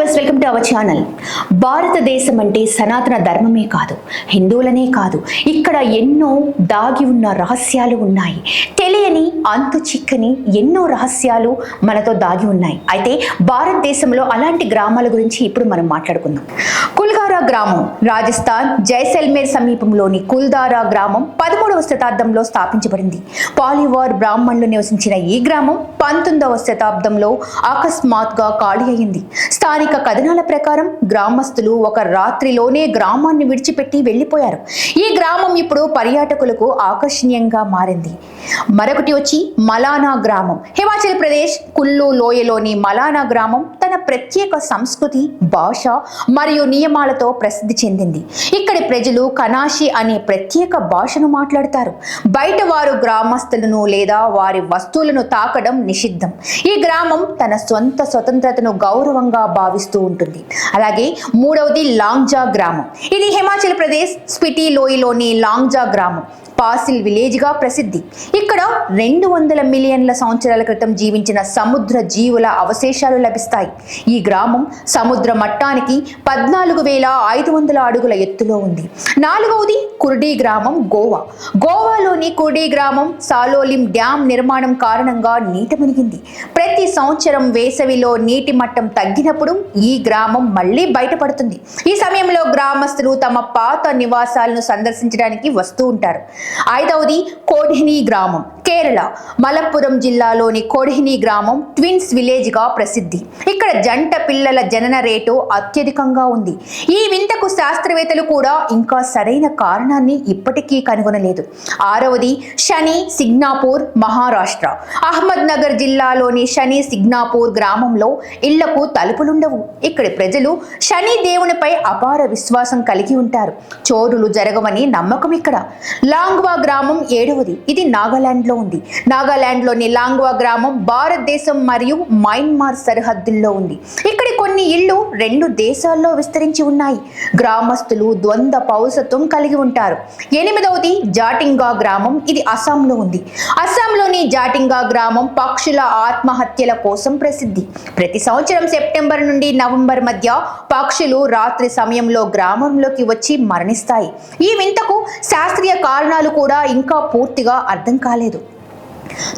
Viewers welcome to our channel. Bharatadesam అంటే సనాతన ధర్మమే కాదు హిందువులనే కాదు. ఇక్కడ ఎన్నో దాగి ఉన్న రహస్యాలు ఉన్నాయి. తెలియని అంతు చిక్కని ఎన్నో రహస్యాలు మనతో దాగి ఉన్నాయి. అయితే భారతదేశంలో అలాంటి గ్రామాల గురించి ఇప్పుడు మనం మాట్లాడుకుందాం. కుల్గారా గ్రామం రాజస్థాన్ జైసల్మేర్ సమీపంలోని కుల్దారా గ్రామం పదమూడవ శతాబ్దంలో స్థాపించబడింది. పాలివార్ బ్రాహ్మణులు నివసించిన ఈ గ్రామం పంతొమ్మిదవ శతాబ్దంలో అకస్మాత్గా ఖాళీ అయింది. స్థానిక కథనాల ప్రకారం గ్రామస్తులు ఒక రాత్రిలోనే గ్రామాన్ని విడిచిపెట్టి వెళ్ళిపోయారు. ఈ గ్రామం ఇప్పుడు పర్యాటకులకు ఆకర్షణీయంగా మారింది. మరొకటి వచ్చి మలానా గ్రామం. హిమాచల్ ప్రదేశ్ కుల్లు లోయలోని మలానా గ్రామం తన ప్రత్యేక సంస్కృతి భాష మరియు నియమాలతో ప్రసిద్ధి చెందింది. ఇక్కడి ప్రజలు కనాషి అనే ప్రత్యేక భాషను మాట్లాడతారు. బయట వారు గ్రామస్తులను లేదా వారి వస్తువులను తాకడం నిషిద్ధం. ఈ గ్రామం తన సొంత స్వతంత్రతను గౌరవంగా భావిస్తూ ఉంటుంది. అలాగే మూడవది లాంగ్జా గ్రామం. ఇది హిమాచల్ ప్రదేశ్ స్పిటి లోయలోని లాంగ్జా గ్రామం. పాసిల్ విలేజ్గా ప్రసిద్ధి. ఇక్కడ రెండు వందల మిలియన్ల సంవత్సరాల క్రితం జీవించిన సముద్ర జీవుల అవశేషాలు లభిస్తాయి. ఈ గ్రామం సముద్ర మట్టానికి పద్నాలుగు వేల ఐదు వందల అడుగుల ఎత్తులో ఉంది. నాలుగవది కుర్డీ గ్రామం గోవా. గోవాలోని కుర్డీ గ్రామం సాలోలిం డ్యామ్ నిర్మాణం కారణంగా నీట మునిగింది. ప్రతి సంవత్సరం వేసవిలో నీటి మట్టం తగ్గినప్పుడు ఈ గ్రామం మళ్ళీ బయటపడుతుంది. ఈ సమయంలో గ్రామస్తులు తమ పాత నివాసాలను సందర్శించడానికి వస్తూ ఉంటారు. ఐదవది కోడిహిని గ్రామం. కేరళ మలప్పురం జిల్లాలోని కొడిహిని గ్రామం ట్విన్స్ విలేజ్గా ప్రసిద్ధి. ఇక్కడ జంట పిల్లల జనన రేటు అత్యధికంగా ఉంది. ఈ వింతకు శాస్త్రవేత్తలు కూడా ఇంకా సరైన కారణాన్ని ఇప్పటికీ కనుగొనలేదు. ఆరవది శని సిగ్నాపూర్ మహారాష్ట్ర. అహ్మద్ నగర్ జిల్లాలోని శని సిగ్నాపూర్ గ్రామంలో ఇళ్ళకు తలుపులుండవు. ఇక్కడి ప్రజలు శని దేవునిపై అపార విశ్వాసం కలిగి ఉంటారు. చోరులు జరగవని నమ్మకం ఇక్కడ. లాంగ్వా గ్రామం ఏడవది. ఇది నాగాలాండ్లో ఉంది. నాగాలాండ్లోని లాంగ్వా గ్రామం భారతదేశం మరియు మయన్మార్ సరిహద్దుల్లో ఉంది. ఇక్కడ కొన్ని ఇళ్ళు రెండు దేశాల్లో విస్తరించి ఉన్నాయి. గ్రామస్తులు ద్వంద్వ పౌరసత్వం కలిగి ఉంటారు. ఎనిమిదవది జాటింగా గ్రామం. ఇది అస్సాంలో ఉంది. అస్సాంలోని జాటింగా గ్రామం పక్షుల ఆత్మహత్యల కోసం ప్రసిద్ధి. ప్రతి సంవత్సరం సెప్టెంబర్ నుండి నవంబర్ మధ్య పక్షులు రాత్రి సమయంలో గ్రామంలోకి వచ్చి మరణిస్తాయి. ఈ వింతకు శాస్త్రీయ కారణాలు కూడా ఇంకా పూర్తిగా అర్థం కాలేదు.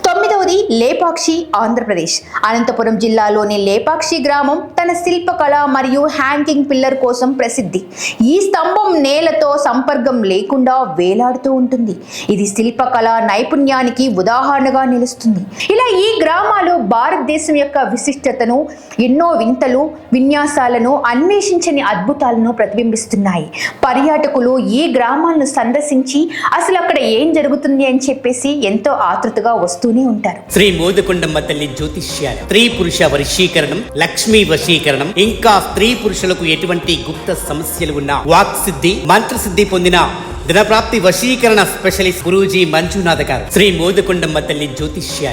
తొమ్మిదవ లేపాక్షి ఆంధ్రప్రదేశ్. అనంతపురం జిల్లాలోని లేపాక్షి గ్రామం తన శిల్పకళ మరియు హ్యాంగింగ్ పిల్లర్ కోసం ప్రసిద్ధి. ఈ స్తంభం నేలతో సంపర్కం లేకుండా వేలాడుతూ ఉంటుంది. ఇది శిల్పకళ నైపుణ్యానికి ఉదాహరణగా నిలుస్తుంది. ఇలా ఈ గ్రామాలు భారతదేశం యొక్క విశిష్టతను ఎన్నో వింతలు విన్యాసాలను అన్వేషించని అద్భుతాలను ప్రతిబింబిస్తున్నాయి. పర్యాటకులు ఈ గ్రామాలను సందర్శించి అసలు అక్కడ ఏం జరుగుతుంది? అని చెప్పేసి ఎంతో ఆతృతగా వస్తూనే ఉంటారు. శ్రీ మోదకొండమ్మ తల్లి జ్యోతిష్యాలు స్త్రీ పురుష వశీకరణం లక్ష్మీ వశీకరణం ఇంకా స్త్రీ పురుషులకు ఎటువంటి గుప్త సమస్యలు ఉన్నా వాక్ సిద్ధి మంత్ర సిద్ధి పొందిన దినప్రాప్తి వశీకరణ స్పెషలిస్ట్ గురూజీ మంజునాథ్ గారు శ్రీ మోదకొండమ్మ తల్లి జ్యోతిష్యాలు.